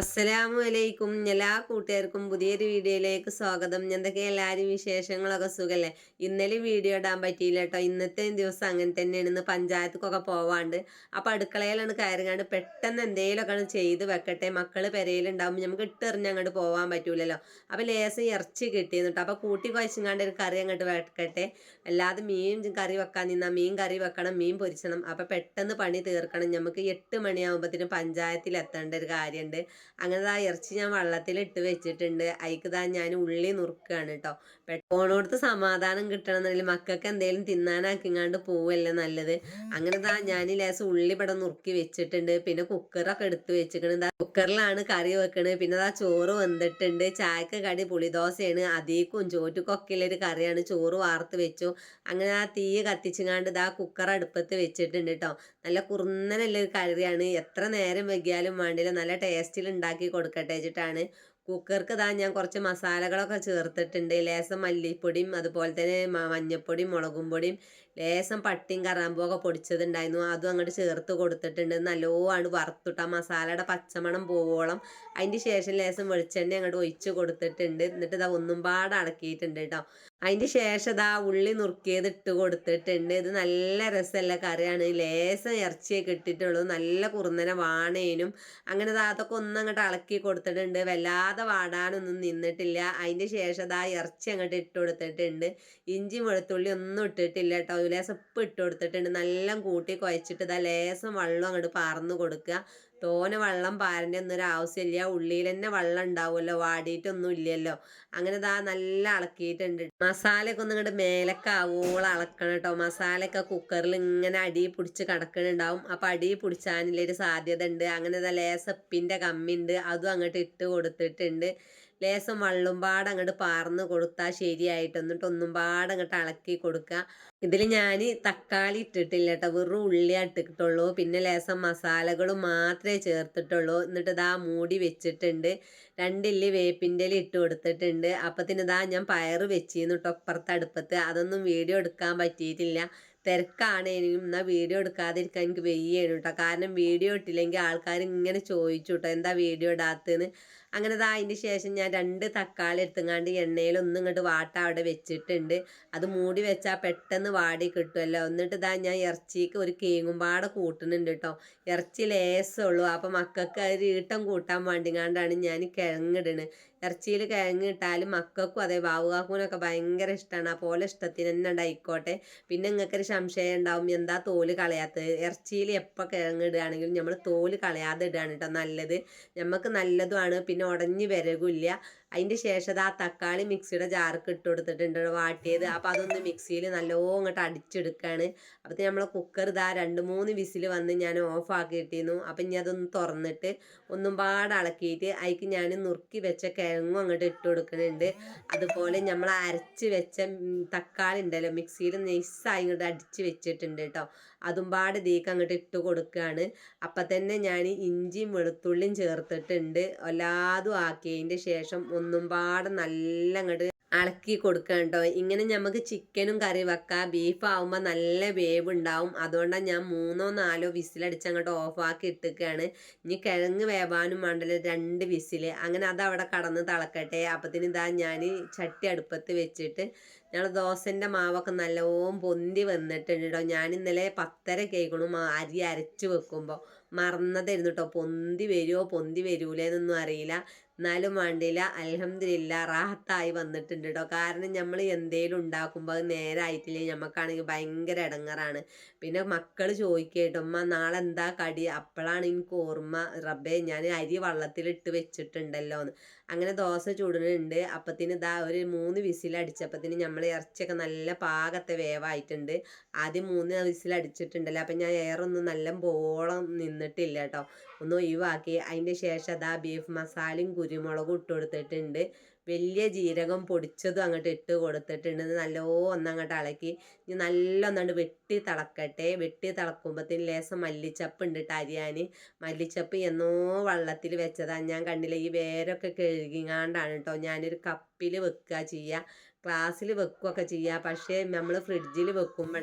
അസ്സലാമു അലൈക്കും എല്ലാ കൂട്ടുകാർക്കും പുതിയൊരു വീഡിയോയിലേക്ക് സ്വാഗതം. എന്തൊക്കെ എല്ലാവരും വിശേഷങ്ങളൊക്കെ സുഖല്ലേ? ഇന്നലെ വീഡിയോ ഇടാൻ പറ്റിയില്ല കേട്ടോ. ഇന്നത്തെ ദിവസം അങ്ങനെ തന്നെയാണ്. ഇന്ന് പഞ്ചായത്തൊക്കെ പോവാണ്ട്. അപ്പം അടുക്കളയിലാണ് കയറിങ്ങാണ്ട് പെട്ടെന്ന് എന്തെങ്കിലുമൊക്കെ ചെയ്ത് വെക്കട്ടെ. മക്കൾ പെരയിലുണ്ടാകുമ്പോൾ നമുക്ക് ഇട്ടെറിഞ്ഞ് അങ്ങോട്ട് പോകാൻ പറ്റൂലല്ലോ. അപ്പം ലേസം ഇറച്ചി കിട്ടിയെന്ന് കേട്ടോ. അപ്പം കൂട്ടി കുഴച്ചിങ്ങാണ്ട് ഒരു കറി അങ്ങോട്ട് വെക്കട്ടെ. അല്ലാതെ മീൻ കറി വെക്കാൻ നിന്നാൽ മീൻ കറി വെക്കണം മീൻ പൊരിച്ചണം. അപ്പം പെട്ടെന്ന് പണി തീർക്കണം. നമുക്ക് എട്ട് മണിയാകുമ്പോഴത്തേനും പഞ്ചായത്തിൽ എത്തേണ്ട ഒരു കാര്യമുണ്ട് അങ്ങനെ ആ ഇറച്ചി ഞാൻ വെള്ളത്തിൽ ഇട്ട് വെച്ചിട്ടുണ്ട്. അതിക്ക് താ ഞാൻ ഉള്ളി നുറുക്കുകയാണ് കേട്ടോ പോണോടത്ത് സമാധാനം കിട്ടണമെന്നുണ്ടെങ്കിൽ മക്കൾക്ക് എന്തെങ്കിലും തിന്നാനാക്കിങ്ങാണ്ട് പോവല്ലേ നല്ലത്. അങ്ങനെ താ ഞാൻ ലേശം ഉള്ളി ഇവിടെ നുറുക്കി വെച്ചിട്ടുണ്ട്. പിന്നെ കുക്കറൊക്കെ എടുത്ത് വെച്ചിട്ടുണ്ട് കുക്കറിലാണ് കറി വെക്കണത് പിന്നെ ആ ചോറ് വെന്തിട്ടുണ്ട്. ചായക്ക് കടി പുളിദോശയാണ്. അതേക്കും ചോറ്റുക്കൊക്കെ ഉള്ളൊരു കറിയാണ്. ചോറ് വാർത്ത് വെച്ചു. അങ്ങനെ ആ തീ കത്തിച്ചുങ്ങാണ്ട് ഇതാ കുക്കർ അടുപ്പത്ത് വെച്ചിട്ടുണ്ട് കേട്ടോ നല്ല കുറുന്നനുള്ളൊരു കറിയാണ്. എത്ര നേരം വെക്കിയാലും വേണ്ടില്ല. നല്ല ടേസ്റ്റിൽ ഉണ്ടാക്കി കൊടുക്കട്ടെ വെച്ചിട്ടാണ്. കുക്കർക്ക് ഇതാ ഞാൻ കുറച്ച് മസാലകളൊക്കെ ചേർത്തിട്ടുണ്ട്. ലേസം മല്ലിപ്പൊടിയും അതുപോലെ തന്നെ മഞ്ഞപ്പൊടിയും മുളകും പൊടിയും ലേസം പട്ടിയും കറാമ്പുമൊക്കെ പൊടിച്ചതുണ്ടായിരുന്നു. അതും അങ്ങോട്ട് ചേർത്ത് കൊടുത്തിട്ടുണ്ട്. നല്ലോണം വറുത്തിട്ട്. ആ മസാലയുടെ പച്ചമണം പോവോളം. അതിന്റെ ശേഷം ലേസം വെളിച്ചെണ്ണ അങ്ങോട്ട് ഒഴിച്ച് കൊടുത്തിട്ടുണ്ട്. എന്നിട്ട് ഇതാ ഒന്നും പാടെ അടക്കിയിട്ടുണ്ട് കേട്ടോ. അതിന്റെ ശേഷം ഇതാ ഉള്ളി നുറുക്കിയത് ഇട്ട് കൊടുത്തിട്ടുണ്ട് ഇത് നല്ല രസമല്ല കറിയാണ്. ലേശം ഇറച്ചിയൊക്കെ ഇട്ടിട്ടുള്ളൂ. നല്ല കുറുന്നനെ വാണേനും. അങ്ങനെ അതൊക്കെ ഒന്നങ്ങോട്ട് ഇളക്കി കൊടുത്തിട്ടുണ്ട്. വല്ലാതെ വാടാനൊന്നും നിന്നിട്ടില്ല. അതിന്റെ ശേഷം ഇതാ ഇറച്ചി അങ്ങോട്ട് ഇട്ട് കൊടുത്തിട്ടുണ്ട്. ഇഞ്ചി വെളുത്തുള്ളി ഒന്നും ഇട്ടിട്ടില്ല കേട്ടോ. ലേസം ഉപ്പ് ഇട്ട് കൊടുത്തിട്ടുണ്ട്. നല്ല കൂട്ടി കുഴച്ചിട്ട് ഇതാ ലേശം വെള്ളം അങ്ങോട്ട് പാർന്ന് കൊടുക്കുക. തോനെ വെള്ളം പാരന്റെ ഒന്നൊരു ആവശ്യമില്ല ഉള്ളിയിൽ തന്നെ വെള്ളം ഉണ്ടാവുമല്ലോ. വാടിയിട്ടൊന്നും ഇല്ലല്ലോ. അങ്ങനെ ഇതാ നല്ല ഇളക്കിയിട്ടുണ്ട് മസാലയൊക്കെ ഒന്ന് ഇങ്ങോട്ട് മേലക്കാവോളം അളക്കണം കേട്ടോ മസാലയൊക്കെ കുക്കറിൽ ഇങ്ങനെ അടി പിടിച്ച് കിടക്കണുണ്ടാവും. അപ്പം അടി പിടിച്ചാനുള്ളൊരു സാധ്യത ഉണ്ട് അങ്ങനെ ഇതാ ലേസപ്പിന്റെ കമ്മിണ്ട് അതും അങ്ങോട്ട് ഇട്ട് കൊടുത്തിട്ടുണ്ട്. ലേസം വള്ളും പാട് അങ്ങോട്ട് പാർന്ന് കൊടുത്താൽ ശരിയായിട്ട് എന്നിട്ട് ഒന്നും പാട് അങ്ങോട്ട് ഇളക്കി കൊടുക്കുക ഇതിൽ ഞാൻ തക്കാളി ഇട്ടിട്ടില്ല കേട്ടോ വെറും ഉള്ളി ഇട്ടിട്ടുള്ളൂ. പിന്നെ ലേസം മസാലകളും മാത്രമേ ചേർത്തിട്ടുള്ളൂ. എന്നിട്ട് ഇതാ മൂടി വെച്ചിട്ടുണ്ട്. രണ്ടില്ലി വേപ്പിന്റെ ഇല ഇട്ട് കൊടുത്തിട്ടുണ്ട്. അപ്പത്തിന് ഇതാ ഞാൻ പയറ് വെച്ചിരുന്നു കേട്ടോ അപ്പുറത്ത് അടുപ്പത്ത്. അതൊന്നും വീഡിയോ എടുക്കാൻ പറ്റിയിട്ടില്ല. തിരക്കാണേനും എന്നാൽ വീഡിയോ എടുക്കാതിരിക്കാൻ എനിക്ക് വെയ്യാണ് കേട്ടോ കാരണം വീഡിയോ ഇട്ടില്ലെങ്കിൽ ആൾക്കാർ ഇങ്ങനെ ചോദിച്ചു കേട്ടോ എന്താ വീഡിയോ ഇടാത്തതെന്ന് അങ്ങനെ ഇതാ അതിന് ശേഷം ഞാൻ രണ്ട് തക്കാളി എടുത്തുങ്ങാണ്ട് എണ്ണയിലൊന്നും ഇങ്ങോട്ട് വാട്ട അവിടെ വെച്ചിട്ടുണ്ട്. അത് മൂടി വെച്ചാൽ പെട്ടെന്ന് വാടി കിട്ടുമല്ലോ എന്നിട്ട് ഇതാ ഞാൻ ഇറച്ചിക്ക് ഒരു കേങ്ങുമ്പാടെ കൂട്ടുന്നുണ്ട് കേട്ടോ ഇറച്ചി ലേസുള്ളൂ അപ്പം മക്കൾക്ക് ഒരു ഈട്ടം കൂട്ടാൻ വേണ്ടിങ്ങാണ്ടാണ് ഞാൻ കിഴങ്ങിടുന്നത് ഇറച്ചിയിൽ കിഴങ്ങ് ഇട്ടാലും മക്കൾക്കും അതെ ബാവുകാക്കൂനൊക്കെ ഭയങ്കര ഇഷ്ടമാണ് ആ പോലെ ഇഷ്ടത്തിന് തന്നെ ഉണ്ടായിക്കോട്ടെ പിന്നെ നിങ്ങൾക്കൊരു സംശയം ഉണ്ടാവും. എന്താ തോൽ കളയാത്തത്? ഇറച്ചിയിൽ എപ്പോൾ കിഴങ്ങ് ഇടുകയാണെങ്കിലും നമ്മൾ തോൽ കളയാതെ ഇടുകയാണ് കേട്ടോ നല്ലത്. നമുക്ക് നല്ലതുമാണ്. പിന്നെ ഉടഞ്ഞ് വരകില്ല അതിന്റെ ശേഷം ആ തക്കാളി മിക്സിയുടെ ജാർക്ക് ഇട്ട് കൊടുത്തിട്ടുണ്ട്. വാട്ടിയത്. അപ്പോൾ അതൊന്ന് മിക്സിയിൽ നല്ലോണം ഇങ്ങോട്ട് അടിച്ചെടുക്കുകയാണ് അപ്പോൾ നമ്മളെ കുക്കർ ഇതാ രണ്ട് മൂന്ന് വിസിൽ വന്ന് ഞാൻ ഓഫ് ആക്കിയിട്ടിരുന്നു. അപ്പം ഇനി അതൊന്ന് തുറന്നിട്ട് ഒന്നും പാടെ ഇളക്കിയിട്ട് അതിക്ക് ഞാൻ നുറുക്കി വെച്ച കിഴങ്ങും അങ്ങോട്ട് ഇട്ട് കൊടുക്കുന്നുണ്ട് അതുപോലെ നമ്മൾ അരച്ച് വെച്ച തക്കാളി ഉണ്ടല്ലോ മിക്സിയിൽ നെയ്സായി ഇങ്ങോട്ട് അടിച്ച് വെച്ചിട്ടുണ്ട് കേട്ടോ അതും പാട് ദീക്ക് അങ്ങോട്ട് ഇട്ട് കൊടുക്കുകയാണ് അപ്പം തന്നെ ഞാൻ ഇഞ്ചിയും വെളുത്തുള്ളിയും ചേർത്തിട്ടുണ്ട്. എല്ലാതും ആക്കിയതിന്റെ ശേഷം ഒന്നും പാടെ നല്ല അങ്ങോട്ട് ഇളക്കി കേട്ടോ ഇങ്ങനെ നമുക്ക് ചിക്കനും കറി വെക്കാം. ബീഫ് ആവുമ്പോൾ നല്ല വേവ് ഉണ്ടാവും അതുകൊണ്ടാണ് ഞാൻ മൂന്നോ നാലോ വിസിലടിച്ച് അങ്ങോട്ട് ഓഫാക്കി ഇട്ടിക്കുകയാണ് ഇനി കിഴങ്ങ് വേവാനും വേണ്ടല്ലോ രണ്ട് വിസിൽ അങ്ങനെ അത് അവിടെ കടന്ന് തിളക്കട്ടെ. അപ്പത്തിന് ഇതാ ഞാൻ ചട്ടി അടുപ്പത്ത് വെച്ചിട്ട് ഞങ്ങൾ ദോശന്റെ മാവൊക്കെ നല്ലോം പൊന്തി വന്നിട്ടുണ്ട് കേട്ടോ ഞാൻ ഇന്നലെ പത്തര കേൾക്കണു അരി അരച്ച് വെക്കുമ്പോൾ മറന്നതായിരുന്നു കേട്ടോ പൊന്തി വരുമോ പൊന്തി വരൂലേന്നൊന്നും അറിയില്ല. എന്നാലും വേണ്ടിയില്ല അലഹമില്ല റാഹത്തായി വന്നിട്ടുണ്ട് കേട്ടോ കാരണം നമ്മൾ എന്തേലും ഉണ്ടാക്കുമ്പോൾ അത് നേരായിട്ടില്ലേ. നമുക്കാണെങ്കിൽ ഭയങ്കര ഇടങ്ങറാണ് പിന്നെ മക്കൾ ചോദിക്കേട്ടോ അമ്മ നാളെ എന്താ കടി? അപ്പോഴാണ് എനിക്ക് ഓർമ്മ. റബ്ബേ ഞാൻ അരി വള്ളത്തിലിട്ട് വെച്ചിട്ടുണ്ടല്ലോ എന്ന് അങ്ങനെ ദോശ ചൂടുന്നുണ്ട് അപ്പത്തിന് ഇതാ ഒരു മൂന്ന് വിസിൽ അടിച്ചപ്പത്തിന് നമ്മൾ ഇറച്ചിയൊക്കെ നല്ല പാകത്തെ വേവായിട്ടുണ്ട്. ആദ്യം മൂന്ന് വിസിൽ അടിച്ചിട്ടുണ്ടല്ലോ. അപ്പം ഞാൻ എയറൊന്നും നല്ല ബോളം നിന്നിട്ടില്ല കേട്ടോ ഒന്ന് ഒഴിവാക്കി. അതിന്റെ ശേഷം അതാ ബീഫ് മസാലയും കുരുമുളകും ഇട്ട് കൊടുത്തിട്ടുണ്ട്. വലിയ ജീരകം പൊടിച്ചതും അങ്ങോട്ട് ഇട്ട് കൊടുത്തിട്ടുണ്ട്. നല്ലോ ഒന്നങ്ങോട്ട് ഇളക്കി ഇനി നല്ല വെട്ടി തിളക്കട്ടെ. വെട്ടി തിളക്കുമ്പോഴത്തേന് ലേശം മല്ലിച്ചപ്പ് ഉണ്ട് അരിയാൻ മല്ലിച്ചപ്പ് എന്നോ വെള്ളത്തിൽ വെച്ചതാണ് ഞാൻ കണ്ടില്ല ഈ വേരൊക്കെ കഴുകിങ്ങാണ്ടാണ് കേട്ടോ ഞാനൊരു കപ്പിൽ വെക്കുക ചെയ്യുക ക്ലാസ്സിൽ വെക്കുകയൊക്കെ ചെയ്യുക പക്ഷേ നമ്മൾ ഫ്രിഡ്ജിൽ വെക്കുമ്പോൾ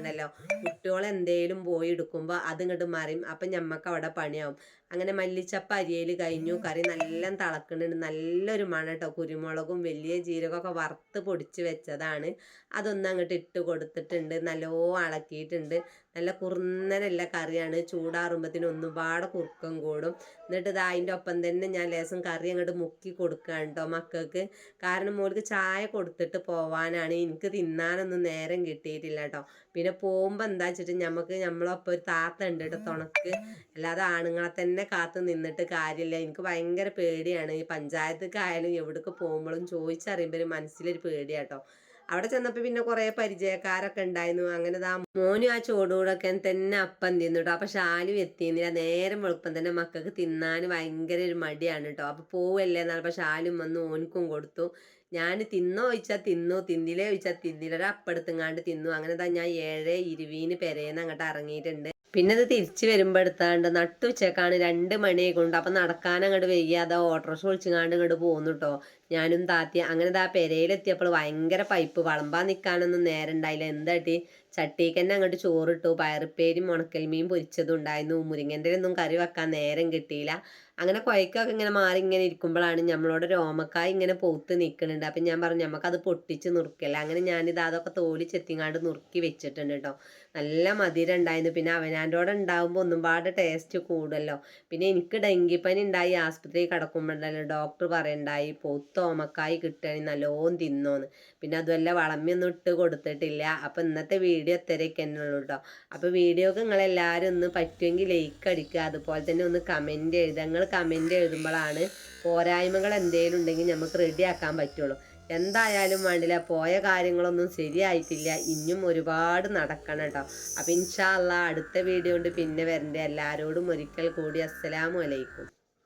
കുട്ടികൾ എന്തേലും പോയി എടുക്കുമ്പോൾ അതിങ്ങോട്ട് മറിയും. അപ്പം ഞമ്മക്ക് അവിടെ പണിയാവും. അങ്ങനെ മല്ലിച്ചപ്പ അരിയയിൽ കഴിഞ്ഞു. കറി നല്ല തിളക്കുന്നുണ്ട് നല്ലൊരു മണം കേട്ടോ കുരുമുളകും വലിയ ജീരകമൊക്കെ വറുത്ത് പൊടിച്ച് വെച്ചതാണ്. അതൊന്ന് അങ്ങോട്ട് ഇട്ട് കൊടുത്തിട്ടുണ്ട്. നല്ലോ അളക്കിയിട്ടുണ്ട്. നല്ല കുറുന്നനല്ല കറിയാണ്. ചൂടാറുമ്പത്തിന് ഒന്നുപാടെ കുറുക്കം കൂടും. എന്നിട്ട് ഇത് അതിന്റെ ഒപ്പം തന്നെ ഞാൻ ലേശം കറി അങ്ങോട്ട് മുക്കി കൊടുക്കുകയാണ് കേട്ടോ മക്കൾക്ക്. കാരണം മോൾക്ക് ചായ കൊടുത്തിട്ട് പോവാനാണ്. എനിക്ക് തിന്നാനൊന്നും നേരം കിട്ടിയിട്ടില്ല കേട്ടോ പിന്നെ പോകുമ്പോൾ എന്താ വെച്ചിട്ട് നമുക്ക് നമ്മളൊപ്പം ഒരു താത്ത ഉണ്ട് കേട്ടോ തുണക്ക്. അല്ലാതെ ആണുങ്ങളെ തന്നെ കാത്ത് നിന്നിട്ട് കാര്യമില്ല. എനിക്ക് ഭയങ്കര പേടിയാണ്. ഈ പഞ്ചായത്തേക്കായാലും എവിടേക്ക് പോകുമ്പോഴും ചോദിച്ചറിയുമ്പോൾ ഒരു മനസ്സിലൊരു പേടിയാട്ടോ അവിടെ ചെന്നപ്പോൾ പിന്നെ കുറേ പരിചയക്കാരൊക്കെ ഉണ്ടായിരുന്നു അങ്ങനെ ദാ മോനും ആ ചൂടോടൊക്കെ തന്നെ അപ്പം തിന്നു കേട്ടോ അപ്പം ഷാലും എത്തിയിരുന്നില്ല നേരം വെളുപ്പം തന്നെ മക്കൾക്ക് തിന്നാൻ ഭയങ്കര ഒരു മടിയാണ് കേട്ടോ അപ്പോൾ പോവല്ലേ എന്നാൽ അപ്പം ഷാലും വന്ന് ഓനിക്കും കൊടുത്തു. ഞാൻ തിന്നോ ചോദിച്ചാൽ തിന്നു. തിന്നില്ലേ ചോദിച്ചാൽ തിന്നില്ല. ഒരു അപ്പെടുത്തുങ്ങാണ്ട് തിന്നു. അങ്ങനെ ദാ ഞാൻ ഏഴ് ഇരുവീന് പെരേന്ന് അങ്ങോട്ട് ഇറങ്ങിയിട്ടുണ്ട് പിന്നെ അത് തിരിച്ചു വരുമ്പോൾ എടുത്താണ്ട് നട്ടുച്ചക്കാണ് രണ്ട് മണിയൊക്കെ ഉണ്ട് അപ്പം നടക്കാൻ അങ്ങോട്ട് വയ്യാതെ ഓട്ടോറിക്ഷ വിളിച്ചുങ്ങാണ്ട് ഇങ്ങോട്ട് പോന്നു കേട്ടോ ഞാനും താത്തി അങ്ങനെ ദാ പെരയിലെത്തിയപ്പോൾ ഭയങ്കര പൈപ്പ് വളമ്പാൻ നിൽക്കാനൊന്നും നേരം ഉണ്ടായില്ല. എന്താട്ടി? ചട്ടിക്ക് തന്നെ അങ്ങോട്ട് ചോറിട്ടു പയറുപ്പേരും ഉണക്കൽമീൻ പൊരിച്ചതും ഉണ്ടായിരുന്നു. മുരിങ്ങന്റെ ഒന്നും കറി വെക്കാൻ നേരം കിട്ടിയില്ല. അങ്ങനെ കുഴക്കൊക്കെ ഇങ്ങനെ മാറി ഇങ്ങനെ ഇരിക്കുമ്പോഴാണ് നമ്മളോട് രോമക്കായ് ഇങ്ങനെ പൊത്ത് നിൽക്കുന്നുണ്ട് അപ്പം ഞാൻ പറഞ്ഞു നമുക്കത് പൊട്ടിച്ച് നുറുക്കില്ല? അങ്ങനെ ഞാനിത് അതൊക്കെ തോലി ചെത്തിങ്ങാണ്ട് നുറുക്കി വെച്ചിട്ടുണ്ട് കേട്ടോ. നല്ല മധുരം ഉണ്ടായിരുന്നു. പിന്നെ അവനാന്റെ ഉണ്ടാകുമ്പോൾ ഒന്നും പാട് ടേസ്റ്റ് കൂടുമല്ലോ. പിന്നെ എനിക്ക് ഡെങ്കിപ്പനി ഉണ്ടായി ആസ്പത്രിയിൽ കിടക്കുമ്പോഴല്ലോ ഡോക്ടർ പറയണ്ടായി പൊത്ത് ഓമക്കായി കിട്ടുകയാണെങ്കിൽ നല്ലോണം തിന്നോന്ന്. പിന്നെ അതുമല്ല വളമ്മിയൊന്നും ഇട്ട് കൊടുത്തിട്ടില്ല. അപ്പം ഇന്നത്തെ വീഡിയോ ഇത്രയൊക്കെ തന്നെ ഉള്ളൂ കേട്ടോ അപ്പോൾ വീഡിയോക്ക് നിങ്ങളെല്ലാവരും ഒന്ന് പറ്റുമെങ്കിൽ ലൈക്ക് അടിക്കുക. അതുപോലെ തന്നെ ഒന്ന് കമന്റ് എഴുതുക. നിങ്ങൾ കമന്റ് എഴുതുമ്പോഴാണ് പോരായ്മകൾ എന്തെങ്കിലും ഉണ്ടെങ്കിൽ നമുക്ക് റെഡിയാക്കാൻ പറ്റുള്ളൂ. എന്തായാലും വേണ്ടില്ല പോയ കാര്യങ്ങളൊന്നും ശരിയായിട്ടില്ല. ഇനിയും ഒരുപാട് നടക്കണം കേട്ടോ അപ്പം ഇൻഷാ അല്ലാ അടുത്ത വീഡിയോ കൊണ്ട് പിന്നെ വരണ്ടേ. എല്ലാവരോടും ഒരിക്കൽ കൂടി അസ്സലാമു അലൈക്കും.